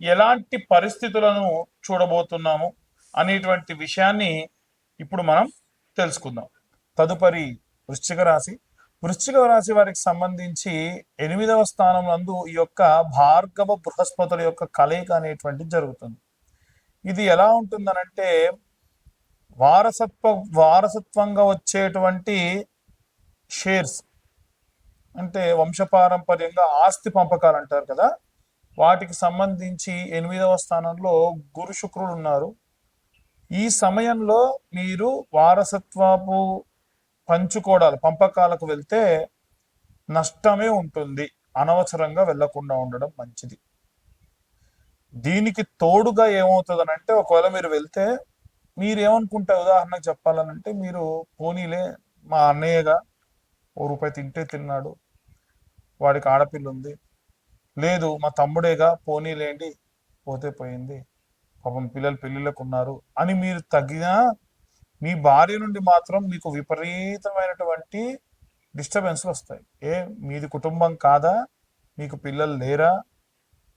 ఎలాంటి పరిస్థితులను చూడబోతున్నాము అనేటువంటి విషయాన్ని ఇప్పుడు మనం తెలుసుకుందాం. తదుపరి వృశ్చిక రాశి. వృశ్చిక రాశి వారికి సంబంధించి ఎనిమిదవ స్థానం నందు ఈ యొక్క భార్గవ బృహస్పతుల యొక్క కలయిక అనేటువంటిది జరుగుతుంది. ఇది ఎలా ఉంటుందనంటే వారసత్వ వారసత్వంగా వచ్చేటువంటి షేర్స్ అంటే వంశపారంపర్యంగా ఆస్తి పంపకాలు అంటారు కదా. వాటికి సంబంధించి ఎనిమిదవ స్థానంలో గురు శుక్రుడు ఉన్నారు. ఈ సమయంలో మీరు వారసత్వపు పంచుకోవడాలు పంపకాలకు వెళ్తే నష్టమే ఉంటుంది. అనవసరంగా వెళ్ళకుండా ఉండడం మంచిది. దీనికి తోడుగా ఏమవుతుంది అంటే ఒకవేళ మీరు వెళ్తే మీరు ఏమనుకుంటే ఉదాహరణకు చెప్పాలనంటే మీరు పోనీలే మా అన్నయ్యగా ఓ రూపాయి తింటే తిన్నాడు. వాడికి ఆడపిల్ల ఉంది. లేదు మా తమ్ముడేగా పోనీలేండి పోతే పోయింది. పాపం పిల్లలు పెళ్ళిళ్ళకు ఉన్నారు అని మీరు తగిన మీ భార్య నుండి మాత్రం మీకు విపరీతమైనటువంటి డిస్టర్బెన్స్లు వస్తాయి ఏ మీది కుటుంబం కాదా? మీకు పిల్లలు లేరా?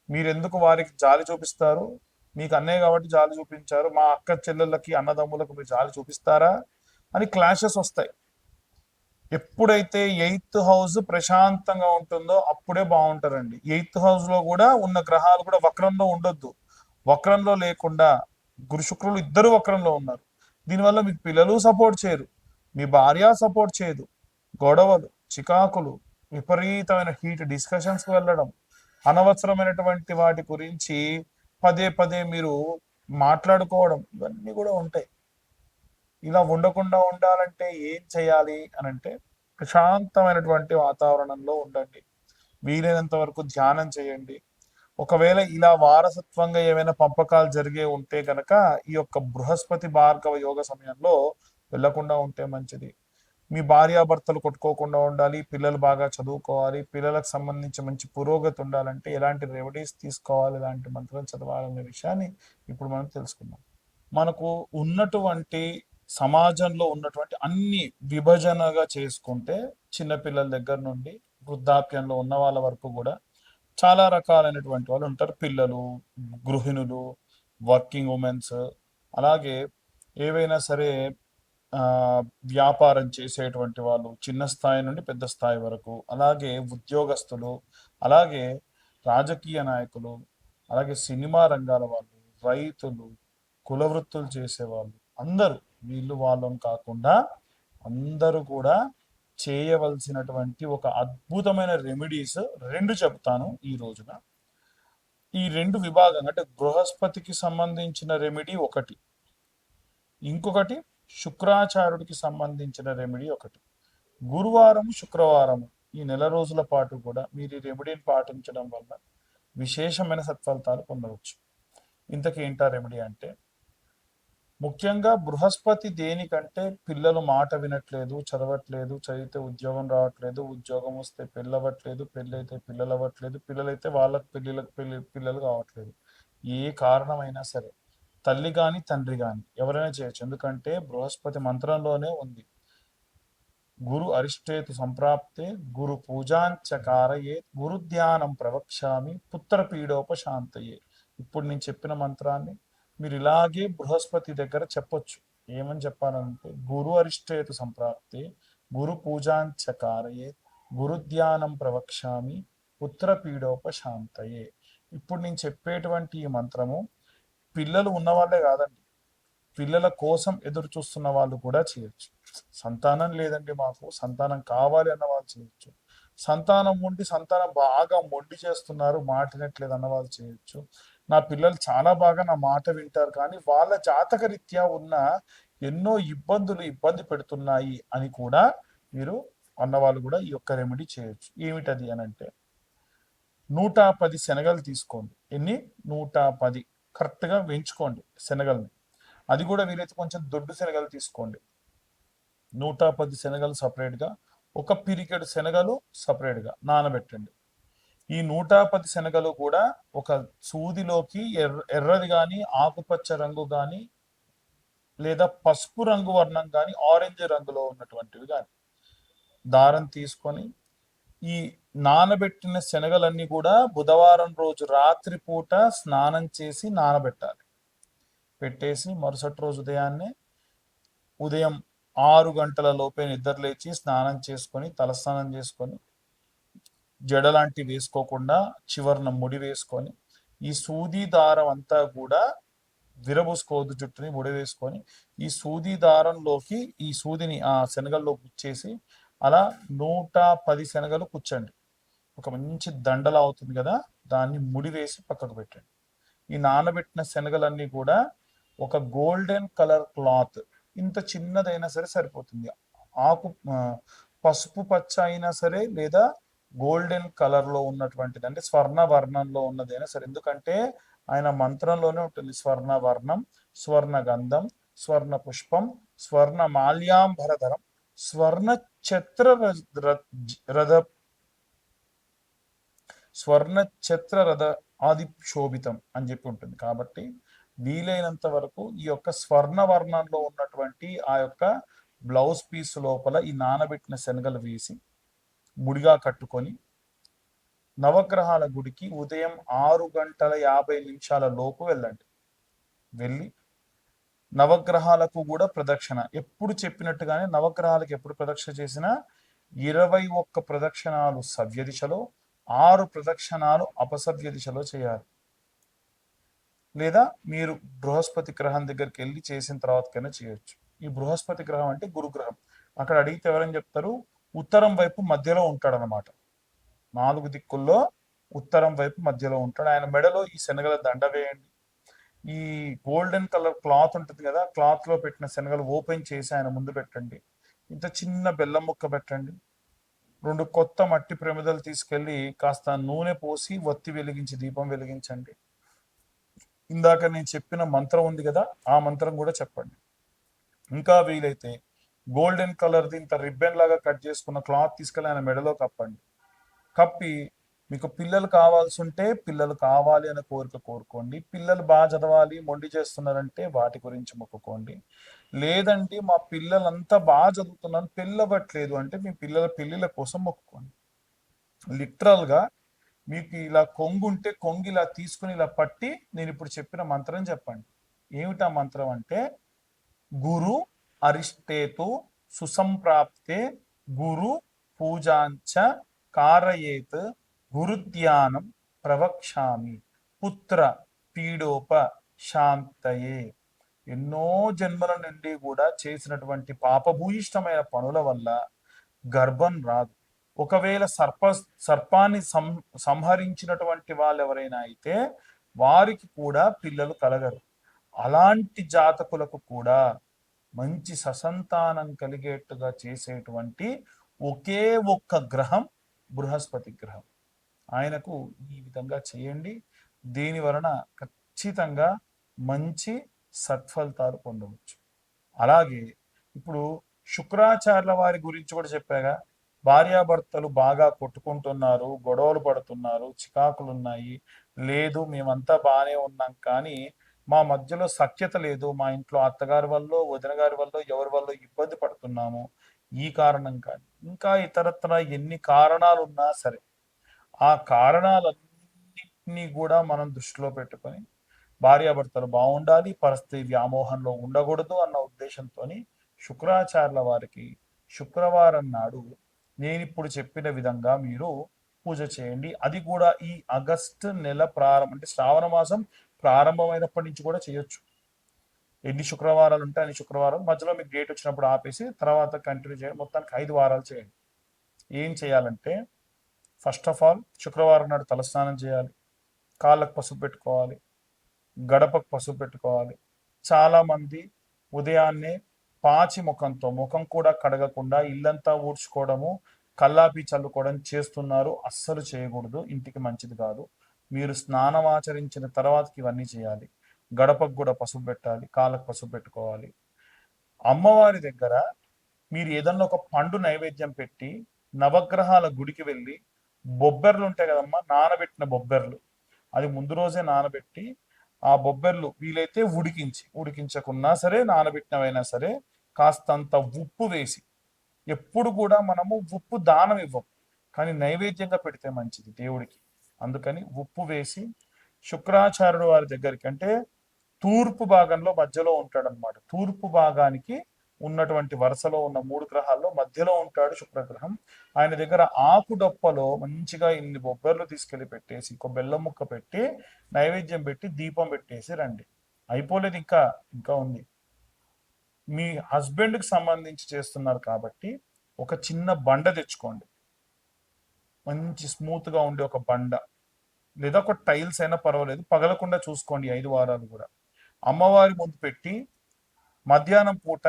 మీరెందుకు వారికి జాలి చూపిస్తారు? మీకు అన్నయ్య కాబట్టి జాలి చూపించారు. మా అక్క చెల్లెళ్ళకి అన్నదమ్ములకు మీరు జాలి చూపిస్తారా? అని క్లాషెస్ వస్తాయి. ఎప్పుడైతే ఎయిత్ హౌస్ ప్రశాంతంగా ఉంటుందో అప్పుడే బాగుంటారండి ఎయిత్ హౌస్లో కూడా ఉన్న గ్రహాలు కూడా వక్రంలో ఉండొద్దు. వక్రంలో లేకుండా గురు శుక్రులు ఇద్దరు వక్రంలో ఉన్నారు. దీనివల్ల మీకు పిల్లలు సపోర్ట్ చేయరు. మీ భార్య సపోర్ట్ చేయదు. గొడవలు చికాకులు విపరీతమైన హీట్ డిస్కషన్స్కి వెళ్ళడం అనవసరమైనటువంటి వాటి గురించి పదే పదే మీరు మాట్లాడుకోవడం ఇవన్నీ కూడా ఉంటాయి. ఇలా ఉండకుండా ఉండాలంటే ఏం చేయాలి అని అంటే ప్రశాంతమైనటువంటి వాతావరణంలో ఉండండి. వీలైనంత వరకు ధ్యానం చేయండి. ఒకవేళ ఇలా వారసత్వంగా ఏమైనా పంపకాలు జరిగే ఉంటే గనక ఈ యొక్క బృహస్పతి భార్గవ యోగ సమయంలో వెళ్ళకుండా ఉంటే మంచిది. మీ భార్యాభర్తలు కొట్టుకోకుండా ఉండాలి పిల్లలు బాగా చదువుకోవాలి పిల్లలకు సంబంధించి మంచి పురోగతి ఉండాలంటే ఎలాంటి రెమెడీస్ తీసుకోవాలి ఎలాంటి మంత్రం చదవాలనే విషయాన్ని ఇప్పుడు మనం తెలుసుకుందాం. మనకు ఉన్నటువంటి సమాజంలో ఉన్నటువంటి అన్ని విభజనగా చేసుకుంటే చిన్నపిల్లల దగ్గర నుండి వృద్ధాప్యంలో ఉన్న వాళ్ళ వరకు కూడా చాలా రకాలైనటువంటి వాళ్ళు ఉంటారు. పిల్లలు గృహిణులు వర్కింగ్ ఉమెన్స్. అలాగే ఏవైనా సరే వ్యాపారం చేసేటువంటి వాళ్ళు చిన్న స్థాయి నుండి పెద్ద స్థాయి వరకు. అలాగే ఉద్యోగస్తులు అలాగే రాజకీయ నాయకులు అలాగే సినిమా రంగాల వాళ్ళు రైతులు కుల వృత్తులు చేసేవాళ్ళు అందరూ వీళ్ళు వాళ్ళని కాకుండా అందరూ కూడా చేయవలసినటువంటి ఒక అద్భుతమైన రెమెడీస్ రెండు చెప్తాను ఈ రోజున. ఈ రెండు విభాగం అంటే బృహస్పతికి సంబంధించిన రెమెడీ ఒకటి. ఇంకొకటి శుక్రాచార్యుడికి సంబంధించిన రెమెడీ ఒకటి. గురువారం శుక్రవారం ఈ నెల రోజుల పాటు కూడా మీరు ఈ రెమెడీని పాటించడం వల్ల విశేషమైన సత్ఫలితాలు పొందవచ్చు. ఇంతకీ ఏంటా రెమెడీ అంటే ముఖ్యంగా బృహస్పతి దేనికంటే పిల్లలు మాట వినట్లేదు చదవట్లేదు చదివితే ఉద్యోగం రావట్లేదు ఉద్యోగం వస్తే పెళ్ళవట్లేదు పెళ్ళైతే పిల్లలు అవ్వట్లేదు పిల్లలైతే వాళ్ళకి పెళ్ళిళ్ళకి పెళ్ళి పిల్లలు కావట్లేదు. ఏ కారణమైనా సరే. తల్లి కానీ తండ్రి కానీ ఎవరైనా చేయొచ్చు. ఎందుకంటే బృహస్పతి మంత్రంలోనే ఉంది. గురు అరిష్టేతు సంప్రాప్తే గురు పూజాంచకారయే గురు ధ్యానం ప్రవక్ష్యామి పుత్రపీడోపశాంతయే. ఇప్పుడు నేను చెప్పిన మంత్రాన్ని మీరు ఇలాగే బృహస్పతి దగ్గర చెప్పొచ్చు. ఏమని చెప్పాలంటే గురు అరిష్టేతు సంప్రాప్తి గురు పూజాంచకారయే గురుధ్యానం ప్రవక్ష్యామి పుత్రపీడోపశాంతయే ఇప్పుడు నేను చెప్పేటువంటి ఈ మంత్రము పిల్లలు ఉన్న వాళ్ళే కాదండి. పిల్లల కోసం ఎదురు చూస్తున్న వాళ్ళు కూడా చేయొచ్చు. సంతానం లేదండి మాకు సంతానం కావాలి అన్న వాళ్ళు చేయొచ్చు. సంతానం ఉండి సంతానం బాగా మొండి చేస్తున్నారు మాటినట్లేదు అన్న వాళ్ళు చేయొచ్చు. నా పిల్లలు చాలా బాగా నా మాట వింటారు. కానీ వాళ్ళ జాతకరీత్యా ఉన్న ఎన్నో ఇబ్బందులు ఇబ్బంది పెడుతున్నాయి అని కూడా మీరు అన్నవాళ్ళు కూడా ఈ యొక్క రెమెడీ చేయొచ్చు. ఏమిటది అని అంటే నూట పది శనగలు తీసుకోండి. ఎన్ని? నూట పది. కరెక్ట్గా వేయించుకోండి శనగల్ని. అది కూడా వీలైతే కొంచెం దొడ్డు శనగలు తీసుకోండి. నూట పది శనగలు సపరేట్గా ఒక పిరికెడు శనగలు సపరేట్గా నానబెట్టండి. ఈ నూట పది శనగలు కూడా ఒక సూదిలోకి ఎర్ర ఎర్రది కానీ ఆకుపచ్చ రంగు కానీ లేదా పసుపు రంగు వర్ణం కానీ ఆరెంజ్ రంగులో ఉన్నటువంటివి కానీ దారం తీసుకొని ఈ నానబెట్టిన శనగలన్నీ కూడా బుధవారం రోజు రాత్రి పూట స్నానం చేసి నానబెట్టాలి. పెట్టేసి మరుసటి రోజు ఉదయాన్నే ఉదయం ఆరు గంటల లోపే నిద్ర లేచి స్నానం చేసుకొని తలస్నానం చేసుకొని జడ లాంటివి వేసుకోకుండా చివరన ముడి వేసుకొని ఈ సూది దారం అంతా కూడా విరబూసుకోవద్దు జుట్టుని ముడి వేసుకొని ఈ సూది దారంలోకి ఈ సూదిని ఆ శనగల్లో గుచ్చేసి అలా నూట పది శనగలు కూర్చండి ఒక మంచి దండలా అవుతుంది కదా దాన్ని ముడి వేసి పక్కకు పెట్టండి. ఈ నానబెట్టిన శనగలన్నీ కూడా ఒక గోల్డెన్ కలర్ క్లాత్. ఇంత చిన్నదైనా సరే సరిపోతుంది. ఆకు పసుపు పచ్చ అయినా సరే లేదా గోల్డెన్ కలర్లో ఉన్నటువంటిది అంటే స్వర్ణ వర్ణంలో ఉన్నదైనా సరే. ఎందుకంటే ఆయన మంత్రంలోనే ఉంటుంది. స్వర్ణ వర్ణం స్వర్ణ గంధం స్వర్ణ పుష్పం స్వర్ణ మాల్యాంబరధరం స్వర్ణ ఛత్ర రథ- రథ- రథ స్వర్ణ ఛత్ర రథ ఆది శోభితం అని చెప్పి ఉంటుంది. కాబట్టి వీలైనంత వరకు ఈ యొక్క స్వర్ణ వర్ణంలో ఉన్నటువంటి ఆ యొక్క బ్లౌజ్ పీస్ లోపల ఈ నానబెట్టిన శనగలు వేసి ముడిగా కట్టుకొని నవగ్రహాల గుడికి ఉదయం ఆరు గంటల యాభై నిమిషాల లోపు వెళ్ళండి. వెళ్ళి నవగ్రహాలకు కూడా ప్రదక్షిణ. ఎప్పుడు చెప్పినట్టుగానే నవగ్రహాలకు ఎప్పుడు ప్రదక్షిణ చేసినా ఇరవై ఒక్క ప్రదక్షిణాలు సవ్య దిశలో ఆరు ప్రదక్షిణాలు అపసవ్య దిశలో చేయాలి. లేదా మీరు బృహస్పతి గ్రహం దగ్గరికి వెళ్ళి చేసిన తర్వాతకైనా చేయొచ్చు. ఈ బృహస్పతి గ్రహం అంటే గురుగ్రహం. అక్కడ అడిగితే ఎవరని చెప్తారు? ఉత్తరం వైపు మధ్యలో ఉంటాడు అనమాట నాలుగు దిక్కుల్లో ఉత్తరం వైపు మధ్యలో ఉంటాడు. ఆయన మెడలో ఈ శనగల దండ వేయండి. ఈ గోల్డెన్ కలర్ క్లాత్ ఉంటుంది కదా క్లాత్లో పెట్టిన శనగలు ఓపెన్ చేసి ఆయన ముందు పెట్టండి. ఇంత చిన్న బెల్లం ముక్క పెట్టండి. రెండు కొత్త మట్టి ప్రమిదలు తీసుకెళ్ళి కాస్త నూనె పోసి ఒత్తి వెలిగించి దీపం వెలిగించండి. ఇందాక నేను చెప్పిన మంత్రం ఉంది కదా ఆ మంత్రం కూడా చెప్పండి. ఇంకా వీలైతే గోల్డెన్ కలర్ ఇంత రిబ్బన్ లాగా కట్ చేసుకున్న క్లాత్ తీసుకెళ్ళి ఆయన మెడలో కప్పండి. కప్పి మీకు పిల్లలు కావాల్సి ఉంటే పిల్లలు కావాలి అనే కోరిక కోరుకోండి. పిల్లలు బాగా చదవాలి మొండి చేస్తున్నారంటే వాటి గురించి మొక్కుకోండి. లేదంటే మా పిల్లలంతా బాగా చదువుతున్నారు పెళ్ళవట్లేదు అంటే మీ పిల్లల పెళ్ళిళ్ళ కోసం మొక్కుకోండి. లిటరల్గా మీకు ఇలా కొంగు ఉంటే కొంగు ఇలా తీసుకుని ఇలా పట్టి నేను ఇప్పుడు చెప్పిన మంత్రం చెప్పండి. ఏమిటా మంత్రం అంటే గురు అరిష్టేతు సుసంప్రాప్తే గురు పూజాంచ కారయేత్ గురుధ్యానం ప్రవక్ష్యామి. పుత్ర పీడోప శాంతయే ఎన్నో జన్మల నుండి కూడా చేసినటువంటి పాపభూయిష్టమైన పనుల వల్ల గర్భం రాదు. ఒకవేళ సర్ప సర్పాన్ని సం సంహరించినటువంటి వాళ్ళు ఎవరైనా అయితే వారికి కూడా పిల్లలు కలగరు. అలాంటి జాతకులకు కూడా మంచి ససంతానం కలిగేట్టుగా చేసేటువంటి ఒకే ఒక్క గ్రహం బృహస్పతి గ్రహం. ఆయనకు ఈ విధంగా చేయండి. దీని వలన ఖచ్చితంగా మంచి సత్ఫలితాలు పొందవచ్చు. అలాగే ఇప్పుడు శుక్రాచార్యుల వారి గురించి కూడా చెప్పాగా భార్యాభర్తలు బాగా కొట్టుకుంటున్నారు గొడవలు పడుతున్నారు చికాకులు ఉన్నాయి లేదు మేమంతా బాగానే ఉన్నాం కానీ మా మధ్యలో సఖ్యత లేదు మా ఇంట్లో అత్తగారి వల్ల వదిన గారి వల్ల ఎవరి వల్ల ఇబ్బంది పడుతున్నాము ఈ కారణం కానీ ఇంకా ఇతరత్ర ఎన్ని కారణాలు ఉన్నా సరే ఆ కారణాలన్నింటినీ కూడా మనం దృష్టిలో పెట్టుకొని భార్యాభర్తలు బాగుండాలి పరిస్థితి వ్యామోహంలో ఉండకూడదు అన్న ఉద్దేశంతో శుక్రాచార్యుల వారికి శుక్రవారం నాడు నేను ఇప్పుడు చెప్పిన విధంగా మీరు పూజ చేయండి. అది కూడా ఈ ఆగస్టు నెల ప్రారంభం అంటే శ్రావణ మాసం ప్రారంభమైనప్పటి నుంచి కూడా చేయొచ్చు. ఎన్ని శుక్రవారాలు ఉంటే అన్ని శుక్రవారం. మధ్యలో మీకు డేట్ వచ్చినప్పుడు ఆపేసి తర్వాత కంటిన్యూ చేయండి మొత్తానికి ఐదు వారాలు చేయండి. ఏం చేయాలంటే ఫస్ట్ ఆఫ్ ఆల్ శుక్రవారం నాడు తలస్నానం చేయాలి. కాళ్ళకు పసుపు పెట్టుకోవాలి. గడపకు పసుపు పెట్టుకోవాలి. చాలామంది ఉదయాన్నే పాచి ముఖంతో ముఖం కూడా కడగకుండా ఇల్లంతా ఊడ్చుకోవడము కల్లాపి చల్లుకోవడం చేస్తున్నారు. అస్సలు చేయకూడదు. ఇంటికి మంచిది కాదు. మీరు స్నానం ఆచరించిన తర్వాతకి ఇవన్నీ చేయాలి. గడపకు కూడా పసుపు పెట్టాలి కాళ్ళకు పసుపు పెట్టుకోవాలి. అమ్మవారి దగ్గర మీరు ఏదన్నా ఒక పండు నైవేద్యం పెట్టి నవగ్రహాల గుడికి వెళ్ళి బొబ్బెర్లు ఉంటాయి కదమ్మా నానబెట్టిన బొబ్బెర్లు. అది ముందు రోజే నానబెట్టి ఆ బొబ్బెర్లు వీలైతే ఉడికించి ఉడికించకున్నా సరే నానబెట్టినవైనా సరే కాస్తంత ఉప్పు వేసి ఎప్పుడు కూడా మనము ఉప్పు దానం ఇవ్వం. కానీ నైవేద్యంగా పెడితే మంచిది దేవుడికి. అందుకని ఉప్పు వేసి శుక్రాచార్యుడు వారి దగ్గరికి అంటే తూర్పు భాగంలో మధ్యలో ఉంటాడు అనమాట తూర్పు భాగానికి ఉన్నటువంటి వరుసలో ఉన్న మూడు గ్రహాల్లో మధ్యలో ఉంటాడు శుక్రగ్రహం. ఆయన దగ్గర ఆకు డొప్పలో మంచిగా ఇన్ని బొబ్బర్లు తీసుకెళ్ళి పెట్టేసి ఇంకో బెల్లం ముక్క పెట్టి నైవేద్యం పెట్టి దీపం పెట్టేసి రండి. అయిపోలేదు ఇంకా ఇంకా ఉంది. మీ హస్బెండ్కి సంబంధించి చేస్తున్నారు కాబట్టి ఒక చిన్న బండ తెచ్చుకోండి. మంచి స్మూత్గా ఉండే ఒక బండ. లేదా ఒక టైల్స్ అయినా పర్వాలేదు. పగలకుండా చూసుకోండి ఐదు వారాలు కూడా. అమ్మవారి ముందు పెట్టి మధ్యాహ్నం పూట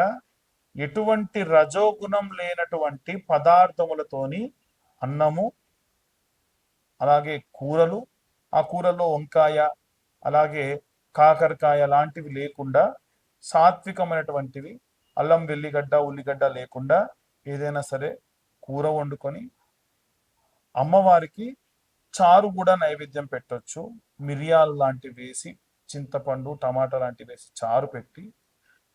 ఎటువంటి రజోగుణం లేనటువంటి పదార్థములతోని అన్నము అలాగే కూరలు ఆ కూరల్లో వంకాయ అలాగే కాకరకాయ లాంటివి లేకుండా సాత్వికమైనటువంటివి అల్లం వెల్లిగడ్డ ఉల్లిగడ్డ లేకుండా ఏదైనా సరే కూర వండుకొని అమ్మవారికి చారు కూడా నైవేద్యం పెట్టొచ్చు. మిరియాలు లాంటివి వేసి చింతపండు టమాటా లాంటివి వేసి చారు పెట్టి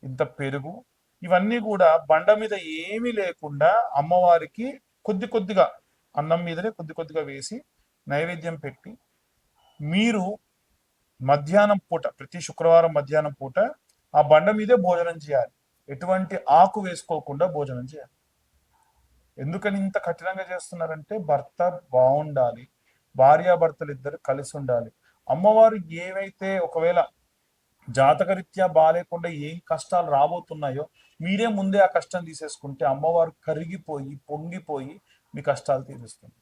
ఇంత పెరుగు ఇవన్నీ కూడా బండ మీద ఏమీ లేకుండా అమ్మవారికి కొద్ది కొద్దిగా అన్నం మీదనే కొద్ది కొద్దిగా వేసి నైవేద్యం పెట్టి మీరు మధ్యాహ్నం పూట ప్రతి శుక్రవారం మధ్యాహ్నం పూట ఆ బండ మీదే భోజనం చేయాలి. ఎటువంటి ఆకు వేసుకోకుండా భోజనం చేయాలి. ఎందుకని ఇంత కఠినంగా చేస్తున్నారంటే భర్త బాగుండాలి భార్యాభర్తలు ఇద్దరు కలిసి ఉండాలి అమ్మవారు ఏవైతే ఒకవేళ జాతకరీత్యా బాగాలేకుండా ఏం కష్టాలు రాబోతున్నాయో మీరే ముందే ఆ కష్టం తీసేసుకుంటే అమ్మవారు కరిగిపోయి పొంగిపోయి మీ కష్టాలు తీరుస్తుంది.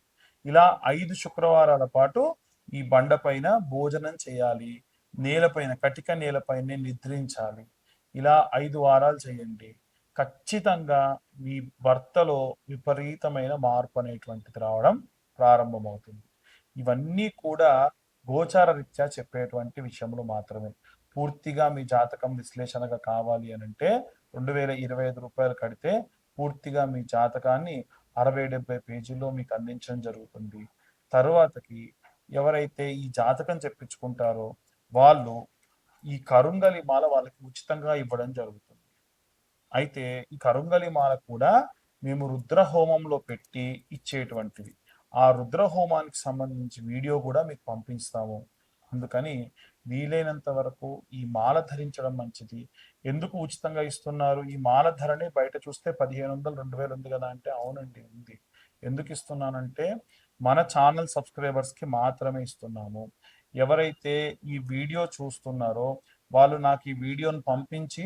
ఇలా ఐదు శుక్రవారాల పాటు ఈ బండ పైన భోజనం చేయాలి నేలపైన కటిక నేలపైనే నిద్రించాలి. ఇలా ఐదు వారాలు చేయండి. ఖచ్చితంగా మీ భర్తలో విపరీతమైన మార్పు అనేటువంటిది రావడం ప్రారంభమవుతుంది. ఇవన్నీ కూడా గోచార రీత్యా చెప్పేటువంటి విషయములు మాత్రమే. పూర్తిగా మీ జాతకం విశ్లేషణగా కావాలి అని అంటే రెండు వేల ఇరవై ఐదు రూపాయలు కడితే పూర్తిగా మీ జాతకాన్ని అరవై డెబ్బై పేజీల్లో మీకు అందించడం జరుగుతుంది. తరువాతకి ఎవరైతే ఈ జాతకం చెప్పించుకుంటారో వాళ్ళు ఈ కరుంగలి మాల వాళ్ళకి ఉచితంగా ఇవ్వడం జరుగుతుంది. అయితే ఈ కరుంగలి మాల కూడా మేము రుద్ర హోమంలో పెట్టి ఇచ్చేటువంటివి. ఆ రుద్ర హోమానికి సంబంధించి వీడియో కూడా మీకు పంపిస్తాము. అందుకని వీలైనంత వరకు ఈ మాల ధరించడం మంచిది. ఎందుకు ఉచితంగా ఇస్తున్నారు? ఈ మాల ధరని బయట చూస్తే పదిహేను వందలు రెండు వేలు ఉంది కదా అంటే అవునండి ఉంది. ఎందుకు ఇస్తున్నానంటే మన ఛానల్ సబ్స్క్రైబర్స్కి మాత్రమే ఇస్తున్నాము. ఎవరైతే ఈ వీడియో చూస్తున్నారో వాళ్ళు నాకు ఈ వీడియోను పంపించి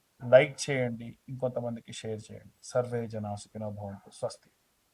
లైక్ చేయండి ఇంకొంతమందికి షేర్ చేయండి. సర్వే జనాసు సుఖినో భవంతు. స్వస్తి.